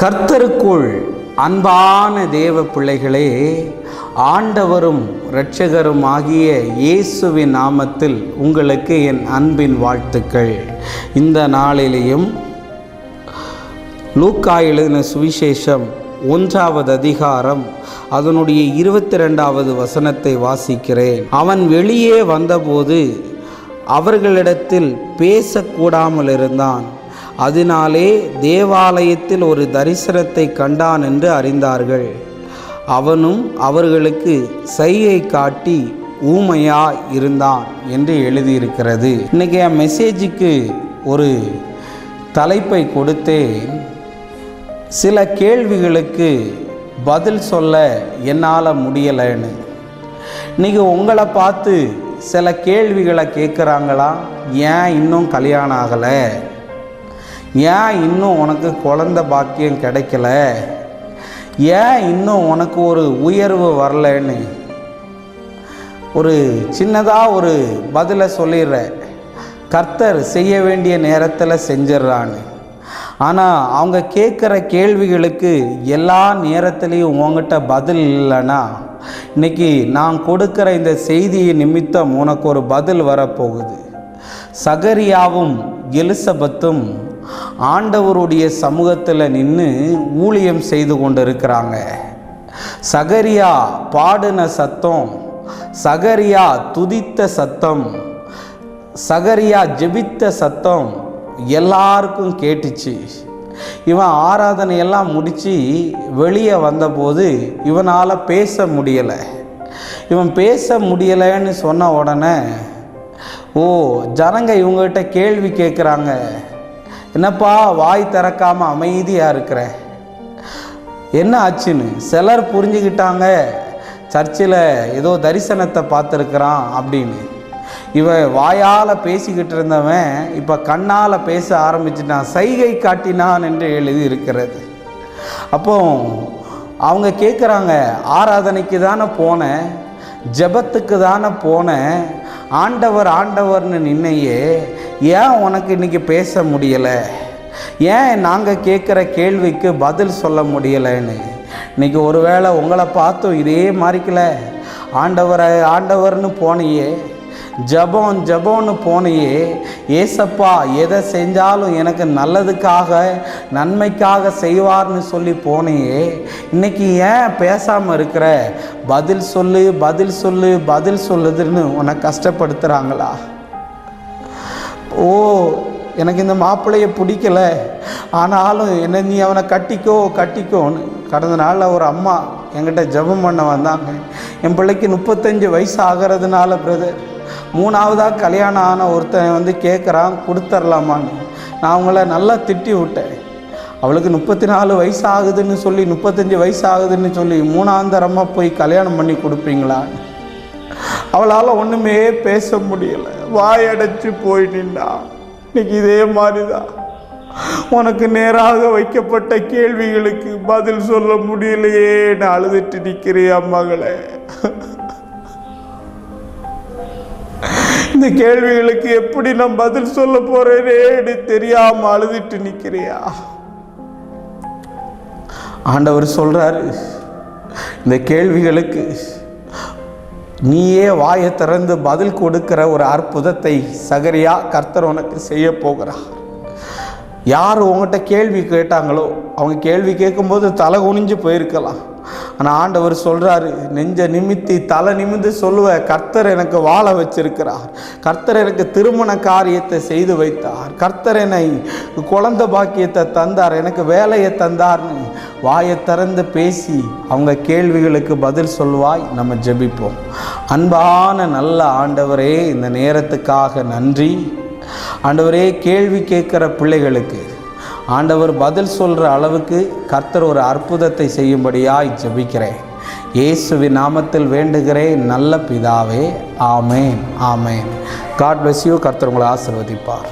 கர்த்தருக்குள் அன்பான தேவ பிள்ளைகளே ஆண்டவரும் இரட்சகரும் ஆகிய இயேசுவின் நாமத்தில் உங்களுக்கு என் அன்பின் வாழ்த்துக்கள். இந்த நாளிலேயும் லூக்கா எழுதின சுவிசேஷம் ஒன்றாவது அதிகாரம் அதனுடைய இருபத்தி ரெண்டாவது வசனத்தை வாசிக்கிறேன். அவன் வெளியே வந்தபோது அவர்களிடத்தில் பேசக்கூடாமல் இருந்தான். அதனாலே தேவாலயத்தில் ஒரு தரிசனத்தை கண்டான் என்று அறிந்தார்கள். அவனும் அவர்களுக்கு சைகை காட்டி ஊமையா இருந்தான் என்று எழுதியிருக்கிறது. இன்னைக்கு என் மெசேஜுக்கு ஒரு தலைப்பை கொடுத்தேன். சில கேள்விகளுக்கு பதில் சொல்ல என்னால் முடியலைன்னு. இன்னைக்கு உங்களை பார்த்து சில கேள்விகளை கேட்குறாங்களா ஏன் இன்னும் கல்யாணம் ஆகலை? ஏன் இன்னும் உனக்கு குழந்த பாக்கியம் கிடைக்கல? ஏன் இன்னும் உனக்கு ஒரு உயர்வு வரலன்னு? ஒரு சின்னதாக ஒரு பதிலை சொல்லிடுற. கர்த்தர் செய்ய வேண்டிய நேரத்தில் செஞ்சிட்றான்னு. ஆனால் அவங்க கேட்குற கேள்விகளுக்கு எல்லா நேரத்துலேயும் உங்ககிட்ட பதில் இல்லைன்னா இன்னைக்கு நான் கொடுக்குற இந்த செய்தியின் நிமித்தம் உனக்கு ஒரு பதில் வரப்போகுது. சகரியாவும் எலிசபெத்தும் ஆண்டவருடைய சமூகத்தில் நின்று ஊழியம் செய்து கொண்டு இருக்கிறாங்க சகரியா பாடின சத்தம் சகரியா துதித்த சத்தம் சகரியா ஜெபித்த சத்தம் எல்லாருக்கும் கேட்டுச்சு. இவன் ஆராதனையெல்லாம் முடித்து வெளியே வந்தபோது இவனால் பேச முடியலை. இவன் பேச முடியலைன்னு சொன்ன உடனே ஓ ஜனங்க இவங்ககிட்ட கேள்வி கேட்குறாங்க என்னப்பா வாய் திறக்காமல் அமைதியாக இருக்கிற? என்ன ஆச்சுன்னு? சிலர் புரிஞ்சுக்கிட்டாங்க சர்ச்சில் ஏதோ தரிசனத்தை பார்த்துருக்குறான் அப்படின்னு. இவன் வாயால் பேசிக்கிட்டு இருந்தவன் இப்போ கண்ணால் பேச ஆரம்பிச்சிட்டான். சைகை காட்டினான் என்று எழுதி இருக்கிறது. அப்போ அவங்க கேட்குறாங்க ஆராதனைக்கு தானே போனேன் ஜெபத்துக்கு தானே போனேன் ஆண்டவர் ஆண்டவர்னு நின்னையே ஏன் உனக்கு இன்றைக்கி பேச முடியலை? ஏன் நாங்கள் கேட்குற கேள்விக்கு பதில் சொல்ல முடியலைன்னு? இன்றைக்கி ஒருவேளை உங்களை பார்த்தும் இதே மாதிரிக்கல ஆண்டவரை ஆண்டவர்னு போனியே. ஜபம் ஜபம்னு போனையே. ஏசப்பா எதை செஞ்சாலும் எனக்கு நல்லதுக்காக நன்மைக்காக செய்வார்னு சொல்லி போனையே. இன்றைக்கி ஏன் பேசாமல் இருக்கிற? பதில் சொல்லு பதில் சொல்லு பதில் சொல்லுதுன்னு உன்னை கஷ்டப்படுத்துகிறாங்களா ஓ எனக்கு இந்த மாப்பிள்ளையை பிடிக்கல. ஆனாலும் என்ன நீ அவனை கட்டிக்கோ கட்டிக்கோன்னு கடந்த நாளில் ஒரு அம்மா என்கிட்ட ஜெபம் பண்ண வந்தாங்க. என் பிள்ளைக்கு முப்பத்தஞ்சு வயசு ஆகிறதுனால பிரதர் மூணாவதாக கல்யாணம் ஆன ஒருத்தன் வந்து கேட்குறான் கொடுத்துர்லாமான்னு. நான் அவங்கள நல்லா திட்டி விட்டேன். அவளுக்கு முப்பத்தி நாலு வயசு ஆகுதுன்னு சொல்லி முப்பத்தஞ்சு வயசு ஆகுதுன்னு சொல்லி மூணாந்தரமாக போய் கல்யாணம் பண்ணி கொடுப்பீங்களா அவளால் ஒன்றுமே பேச முடியலை. வாயடைச்சு போய் நின்றா இன்னைக்கு இதே மாதிரி தான் உனக்கு நேராக வைக்கப்பட்ட கேள்விகளுக்கு பதில் சொல்ல முடியலையேன்னு அழுதுட்டு நிற்கிறியா மகளே இந்த கேள்விகளுக்கு எப்படி நான் பதில் சொல்ல போறேனேன்னு தெரியாம அழுதுட்டு நிற்கிறியா ஆண்டவர் சொல்றாரு இந்த கேள்விகளுக்கு நீயே வாயை திறந்து பதில் கொடுக்கிற ஒரு அற்புதத்தை சகரியா கர்த்தர் உனக்கு செய்ய போகிறார். யார் உங்கள்கிட்ட கேள்வி கேட்டாங்களோ அவங்க கேள்வி கேட்கும்போது தலை குனிஞ்சு போயிருக்கலாம். ஆனால் ஆண்டவர் சொல்கிறாரு நெஞ்ச நிமித்தி தலை நிமிந்து சொல்லுவ கர்த்தர் எனக்கு வாழ வச்சிருக்கிறார். கர்த்தர் எனக்கு திருமண காரியத்தை செய்து வைத்தார். கர்த்தர் என்னை குழந்த பாக்கியத்தை தந்தார் எனக்கு வேலையை தந்தார்னு வாயை திறந்து பேசி அவங்க கேள்விகளுக்கு பதில் சொல்வாய் நம்ம ஜெபிப்போம். அன்பான நல்ல ஆண்டவரே இந்த நேரத்துக்காக நன்றி. ஆண்டவரே கேள்வி கேட்குற பிள்ளைகளுக்கு ஆண்டவர் பதில் சொல்கிற அளவுக்கு கர்த்தர் ஒரு அற்புதத்தை செய்யும்படியாய் ஜபிக்கிறேன். இயேசுவின் நாமத்தில் வேண்டுகிறேன் நல்ல பிதாவே ஆமேன் ஆமேன். காட் பிளஸ் யூ கர்த்தர் உங்களை ஆசிர்வதிப்பார்.